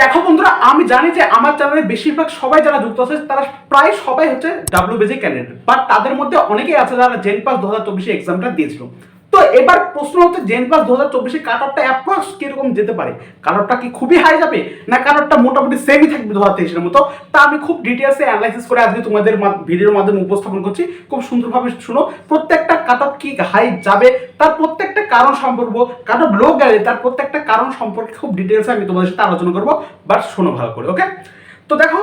দেখো বন্ধুরা, আমি জানি যে আমার চ্যানেলে বেশিরভাগ সবাই যারা যুক্ত আছে, তারা প্রায় সবাই হচ্ছে ডাব্লিউ বেজি ক্যান্ডিডেট বাট তাদের মধ্যে অনেকেই আছে যারা জেন পাস দু হাজার চব্বিশে এক্সামটা দিয়েছিল। তো এবার প্রশ্ন হচ্ছে জেন পাস দু হাজার চব্বিশে কাট অফটা অ্যাপ্রক্স কীরকম যেতে পারে? কাট কি খুবই হাই যাবে? না কাট মোটামুটি সেমই থাকবে দু হাজার তেইশের মতো? তা আমি খুব ডিটেলসে অ্যানালাইসিস করে আজকে তোমাদের ভিডিওর মাধ্যমে উপস্থাপন করছি। খুব সুন্দরভাবে শুনো। প্রত্যেকটা কাট অফ কি হাই যাবে? তার প্রত্যেকটা কারণ সম্পর্ক কাট অফ লো গেলে তার প্রত্যেকটা কারণ সম্পর্কে খুব ডিটেলসে আমি তোমাদের সাথে আলোচনা করব। বাট শোনো ভালো করে ওকে তো দেখো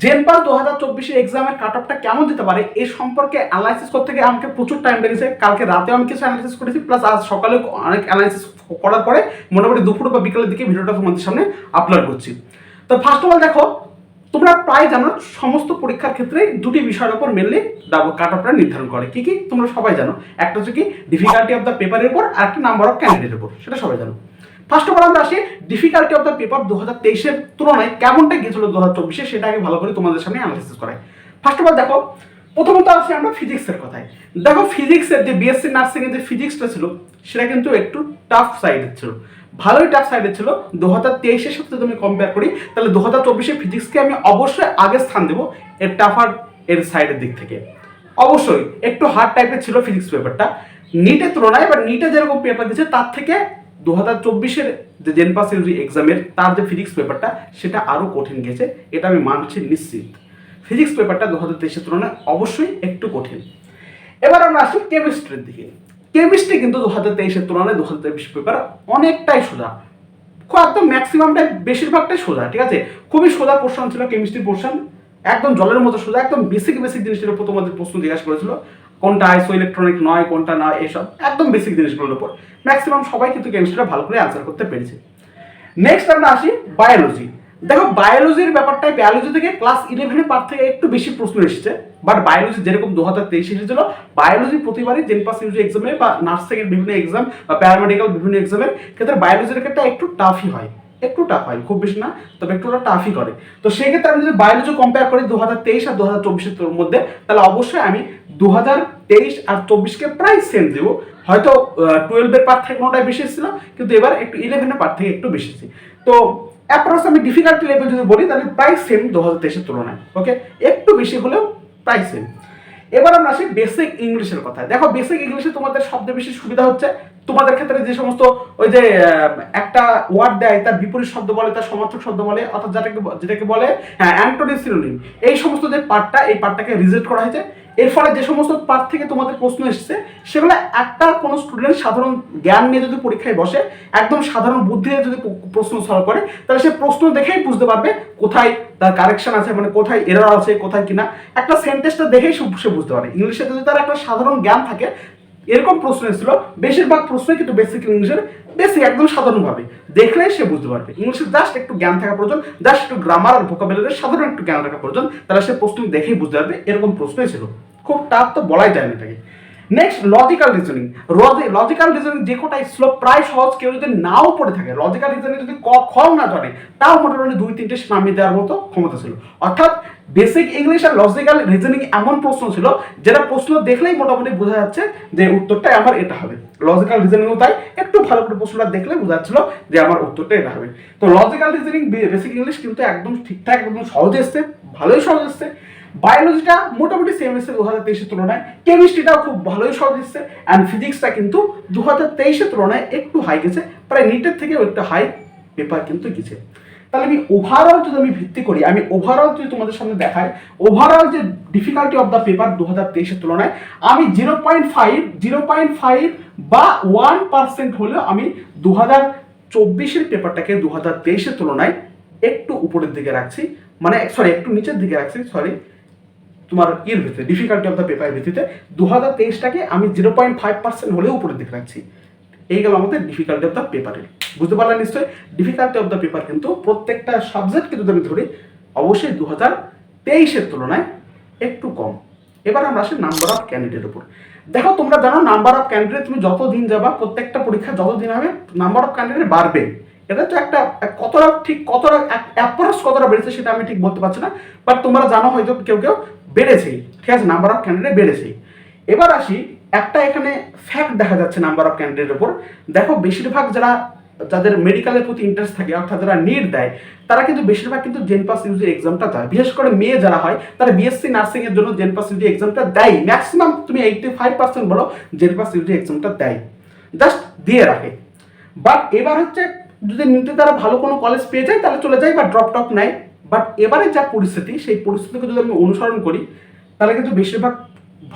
জেনপাল দু হাজার চব্বিশের এক্সামের কাট অফটা কেমন দিতে পারে? এই সম্পর্কে অ্যানালাইসিস করতে গিয়ে আমাকে প্রচুর টাইম লেগেছে। কালকে রাতেও আমি কিছু অ্যানালাইসিস করেছি প্লাস আজ সকালে অনেক অ্যানালাইসিস করার পরে মোটামুটি দুপুর বা বিকালের দিকে ভিডিওটা তোমাদের সামনে আপলোড করছি। তো ফার্স্ট অফ অল দেখো, তোমরা প্রায় জানো সমস্ত পরীক্ষার ক্ষেত্রে দুটি বিষয়ের উপর মেনলি কাট অফটা নির্ধারণ করে। কি কি? তোমরা সবাই জানো। একটা হচ্ছে কি ডিফিকাল্টি অফ দ্য পেপারের উপর আর একটা নাম্বার অফ ক্যান্ডিডেটের উপর। সেটা সবাই জানো। ফার্স্ট অফ অল আমরা আসি ডিফিকাল্টি অফ দ্য পেপার দু হাজার তেইশের তুলনায় কেমনটা গিয়েছিল দু হাজার চব্বিশে সেটা আগে ভালো করে তোমাদের সামনে অ্যানালিসিস করাই। ফার্স্ট অফ অল দেখো, প্রথমত আসি আমরা ফিজিক্সের কথায়। দেখো ফিজিক্সের যে বিএসসি নার্সিং এর যে ফিজিক্সটা ছিল, সেটা কিন্তু একটু টাফ সাইডের ছিল। ভালোই টাফ সাইডের ছিল। দু হাজার তেইশের সাথে যদি আমি কম্পেয়ার করি, তাহলে দু হাজার চব্বিশে ফিজিক্সকে আমি অবশ্যই আগে স্থান দেবো, এর টাফার এর সাইডের দিক থেকে। অবশ্যই, একটু হার্ড টাইপের ছিল ফিজিক্স পেপারটা নিটের তুলনায় বা নিটে যেরকম পেপার দিচ্ছে তার থেকে দু হাজার চব্বিশের যে জেনপাস এক্সামের তার যে ফিজিক্স পেপারটা সেটা আরও কঠিন গেছে। এটা আমি মানছি নিশ্চিত। ফিজিক্স পেপারটা দু হাজার তেইশের তুলনায় অবশ্যই একটু কঠিন। এবার আমরা আসি কেমিস্ট্রির দিকে। কেমিস্ট্রি কিন্তু দু হাজার তেইশের তুলনায় দু হাজার তেইশ পেপার অনেকটাই সোজা। একদম ম্যাক্সিমামটাই বেশিরভাগটাই সোজা, ঠিক আছে? খুবই সোজা পোর্শন ছিল কেমিস্ট্রি পোর্শন একদম জলের মতো সোজা, একদম বেসিক বেসিক জিনিসের উপর তোমাদের প্রশ্ন জিজ্ঞাসা করেছিল। কোনটা আইসো ইলেকট্রনিক নয়, কোনটা নয় এসব একদম বেসিক জিনিসগুলোর উপর। ম্যাক্সিমাম সবাই কিন্তু কেমিস্ট্রিটা ভালো করে অ্যান্সার করতে পেরেছে। নেক্সট আমরা আসি বায়োলজি দেখো বায়োলজির ব্যাপারটাই বায়োলজি থেকে ক্লাস ইলেভেনের পার থেকে একটু বেশি প্রশ্ন এসেছে। বাট বায়োলজি যেরকম দু হাজার তেইশে এসেছিল বায়োলজি প্রতিবারই জেন পাস ইউজি এক্সামে বা নার্সিংয়ের বিভিন্ন এক্সাম বা প্যারামেডিক্যাল বিভিন্ন এক্সামের ক্ষেত্রে বায়োলজির ক্ষেত্রে একটু টাফই হয়। একটু টাফ হয়, খুব বেশি না, তবে একটু ওরা টাফই করে। তো সেই ক্ষেত্রে আমি যদি বায়োলজি কম্পেয়ার করি দু হাজার তেইশ আর দু হাজার চব্বিশের মধ্যে, তাহলে অবশ্যই আমি দু হাজার তেইশ আর চব্বিশকে প্রায় সেম দেবো। হয়তো টুয়েলভের পার থেকে কোনোটাই বেশি এসেছিল কিন্তু এবার একটু ইলেভেনের পার থেকে একটু বেশি এসেছে তো অ্যাপ্রক্স আমি ডিফিকাল্টি লেভেল যদি বলি, তাহলে প্রায় সেম দু হাজার তেইশের তুলনায় ওকে একটু বেশি হলেও প্রায় সেম এবার আমরা আসি বেসিক ইংলিশের কথা দেখো বেসিক ইংলিশে তোমাদের সবচেয়ে বেশি সুবিধা হচ্ছে, তোমাদের ক্ষেত্রে যে সমস্ত ওই যে একটা ওয়ার্ড দেয়, তার বিপরীত শব্দ বলে, তার সমর্থক শব্দ বলে, অর্থাৎ যেটাকে যেটাকে বলে হ্যাঁ অ্যান্টোনি সিনোনিম এই সমস্ত যে পার্টটা এই পার্টটাকে রিজেক্ট করা হয়েছে। এর ফলে যে সমস্ত পার্ট থেকে তোমাদের প্রশ্ন এসছে, সেগুলো একটা কোনো স্টুডেন্ট সাধারণ জ্ঞান নিয়ে যদি পরীক্ষায় বসে, একদম সাধারণ বুদ্ধি নিয়ে যদি প্রশ্ন সলভ করে, তাহলে সে প্রশ্ন দেখেই বুঝতে পারবে কোথায় তার কারেকশন আছে মানে কোথায় এরর আছে, কোথায় কিনা। একটা সেন্টেন্সটা দেখেই সে বুঝতে পারে। ইংলিশে যদি তার একটা সাধারণ জ্ঞান থাকে এরকম প্রশ্ন এসেছিল। বেশিরভাগ প্রশ্নই কিন্তু বেসিক ইংলিশের বেসিক একদম সাধারণভাবে। দেখলে সে বুঝতে পারবে। ইংলিশের জাস্ট একটু জ্ঞান থাকা প্রয়োজন জাস্ট একটু গ্রামার আর ভোকাবুলারির সাধারণ একটু জ্ঞান রাখা প্রয়োজন। তাহলে সে প্রশ্ন দেখেই বুঝতে পারবে, এরকম প্রশ্নই ছিল। খুব টাফ তো বলাই যায় না এটাকে। Next logical reasoning logical reasoning যে কোটা ছিল প্রায় সহজ, কেউ যদি নাও পড়ে থাকে লজিক্যাল রিজনিং যদি ক খ না জানে, তাও মোটামুটি দুই, তিনটে নামিয়ে দেওয়ার মতো ক্ষমতা ছিল। অর্থাৎ বেসিক ইংলিশ আর লজিক্যাল রিজনিং এমন প্রশ্ন ছিল, যেটা প্রশ্ন দেখলেই মোটামুটি বোঝা যাচ্ছে যে উত্তরটা আমার এটা হবে। লজিক্যাল রিজনিংও তাই, একটু ভালো করে প্রশ্নটা দেখলে বোঝা যাচ্ছিল যে আমার উত্তরটা এটা হবে। তো লজিক্যাল রিজনিং বেসিক ইংলিশ কিন্তু একদম ঠিকঠাক, একদম সহজ এসছে, ভালোই সহজ এসছে। বায়োলজিটা মোটামুটি সেম এসছে দু হাজার তেইশের তুলনায়। কেমিস্ট্রিটাও খুব ভালোই সহজ এসছে। অ্যান্ড ফিজিক্সটা কিন্তু দু হাজার তেইশের তুলনায় একটু হাই গেছে। প্রায় নিটের থেকেও একটু হাই পেপার কিন্তু গেছে। তাহলে আমি ওভারঅল যদি আমি ভিত্তি করি, আমি ওভারঅল যদি তোমাদের সামনে দেখাই ওভারঅল যে ডিফিকাল্টি অফ দ্য পেপার দু হাজার তেইশের তুলনায়, আমি zero point five zero point five বা ওয়ান পার্সেন্ট হলেও আমি দু হাজার চব্বিশের পেপারটাকে দু হাজার তেইশের তুলনায় একটু উপরের দিকে রাখছি। মানে সরি একটু নিচের দিকে রাখছি সরি তোমার ইয়ের ভিত্তিতে ডিফিকাল্টি অফ দ্য পেপারের ভিত্তিতে দু হাজার তেইশটাকে আমি জিরো পয়েন্ট ফাইভ পার্সেন্ট হলেও উপরের দিকে রাখছি। এই গেল আমাদের ডিফিকাল্টি অফ দ্য পেপারের বুঝতে পারলেন নিশ্চয়ই? ডিফিকাল্টি অফ দ্য পেপার কিন্তু প্রত্যেকটা সাবজেক্টকে যদি আমি ধরি, অবশ্যই দু হাজার তেইশের তুলনায় একটু কম। এবার আমরা আসি নাম্বার অফ ক্যান্ডিডেট উপর। দেখো, তোমরা জানো নাম্বার অফ ক্যান্ডিডেট তুমি যত দিন যাবা, প্রত্যেকটা পরীক্ষা যত দিন হবে নাম্বার অফ ক্যান্ডিডেট বাড়বে। এটা তো একটা কতটা ঠিক, কতটা অ্যাপ্রোচ কতটা বেড়েছে সেটা আমি ঠিক বলতে পারছি না। বাট তোমরা জানো হয়তো কেউ কেউ বেড়েছেই ঠিক আছে নাম্বার অফ ক্যান্ডিডেট বেড়েছেই এবার আসি, একটা এখানে ফ্যাক্ট দেখা যাচ্ছে নাম্বার অফ ক্যান্ডিডেটের উপর। দেখো, বেশিরভাগ যারা, যাদের মেডিকেলের প্রতি ইন্টারেস্ট থাকে, অর্থাৎ যারা নিট দেয়, তারা কিন্তু বেশিরভাগ কিন্তু জেনপাস ইউজি এক্সামটা দেয়। বিশেষ করে মেয়ে যারা হয়, তারা বিএসসি নার্সিং এর জন্য জেনপাস ইউজি এক্সামটা দেয়। ম্যাক্সিমাম তুমি এইটটি ফাইভ পার্সেন্ট বলো জেনপাস ইউজি এক্সামটা দেয়। জাস্ট দিয়ে রাখে। বাট এবার হচ্ছে, যদি নিতে তারা ভালো কোনো কলেজ পেয়ে যায়, তাহলে চলে যায় বা ড্রপ টপ নেয় বাট এবারে যা পরিস্থিতি, সেই পরিস্থিতিকে যদি আমি অনুসরণ করি, তাহলে কিন্তু বেশিরভাগ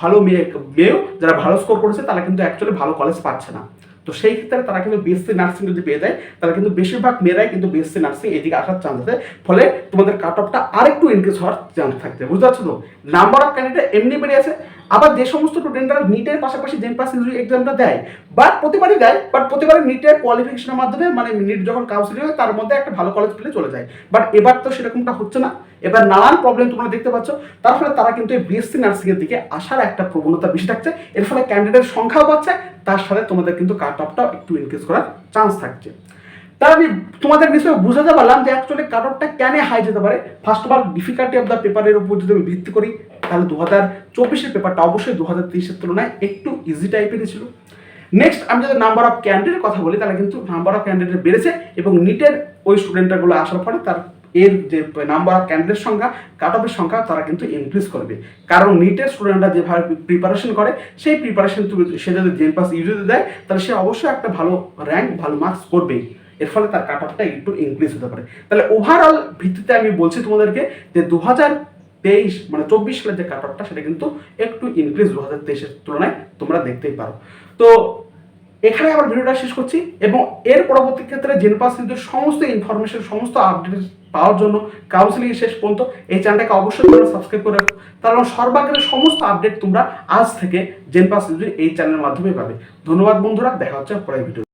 ভালো মেয়ে, মেয়েও যারা ভালো স্কোর করেছে, তারা কিন্তু অ্যাকচুয়ালি ভালো কলেজ পাচ্ছে না। তো সেই ক্ষেত্রে তারা কিন্তু বিএসসি নার্সিং যদি পেয়ে যায়, তাহলে কিন্তু বেশিরভাগ মেয়েরাই কিন্তু বিএসসি নার্সিং এদিকে আসার চান্স আছে। ফলে তোমাদের কাট অফটা আরেকটু ইনক্রিজ হওয়ার চান্স থাকছে বুঝতে পারছ তো? নাম্বার অফ ক্যান্ডিডেট এমনি বেড়ে আছে। আবার যে সমস্ত স্টুডেন্টরা নিটের পাশাপাশি জেন পাস এক্সামটা দেয় বাট প্রতিবারই দেয় বাট প্রতিবারই নিটের কোয়ালিফিকেশনের মাধ্যমে মানে নিট যখন কাউন্সিলিং হয়, তার মধ্যে একটা ভালো কলেজ পেলে চলে যায়। বাট এবার তো সেরকমটা হচ্ছে না। এবার নানান প্রবলেম তোমরা দেখতে পাচ্ছ। তার ফলে তারা কিন্তু এই বিএসসি নার্সিং এর দিকে আসার একটা প্রবণতা বেশি থাকছে। এর ফলে ক্যান্ডিডেটের সংখ্যাও বাড়ছে। তার সাথে তোমাদের কিন্তু কাট অফটাও একটু ইনক্রিজ করার চান্স থাকছে। তার আমি তোমাদের বিষয়ে বুঝাতে পারলাম যে অ্যাকচুয়ালি কাট অফটা কেন হাই যেতে পারে। First of all difficulty of the পেপারের উপর যদি আমি ভিত্তি করি তাহলে দু হাজার চব্বিশের পেপারটা অবশ্যই দু হাজার তেইশের তুলনায় একটু ইজি টাইপেরই ছিল। নেক্সট আমি যদি নাম্বার অফ ক্যান্ডিডেটের কথা বলি, তাহলে কিন্তু নাম্বার অফ ক্যান্ডিডেট বেড়েছে এবং নিটের ওই স্টুডেন্টগুলো আসার ফলে তার এর যে নাম্বার অফ ক্যান্ডিডেট সংখ্যা কাট অফের সংখ্যা তারা কিন্তু ইনক্রিজ করবে। কারণ নিটের স্টুডেন্টরা যেভাবে প্রিপারেশন করে, সেই প্রিপারেশন সে যদি জেন পাস ইউজিতে দেয়, তাহলে সে অবশ্যই একটা ভালো র্যাঙ্ক ভালো মার্কস করবেই। এর ফলে তার কাট অফটা একটু ইনক্রিজ হতে পারে। তাহলে ওভারঅল ভিত্তিতে আমি বলছি তোমাদেরকে যে দু হাজার তেইশ মানে চব্বিশ সালের যে কাট অফটা সেটা কিন্তু একটু ইনক্রিজ দু হাজার তেইশের তুলনায় তোমরা দেখতেই পারো। তো এখানে আমার ভিডিওটা শেষ করছি এবং এর পরবর্তী ক্ষেত্রে জেনপাস কিন্তু সমস্ত ইনফরমেশন সমস্ত আপডেট পাওয়ার জন্য কাউন্সিলিং শেষ পর্যন্ত এই চ্যানেলটাকে অবশ্যই তোমরা সাবস্ক্রাইব করে রাখো। কারণ সর্বাগ্রে সমস্ত আপডেট তোমরা আজ থেকে জেনপাস এই চ্যানেলের মাধ্যমে পাবে। ধন্যবাদ বন্ধুরা, দেখা হচ্ছে পরের ভিডিও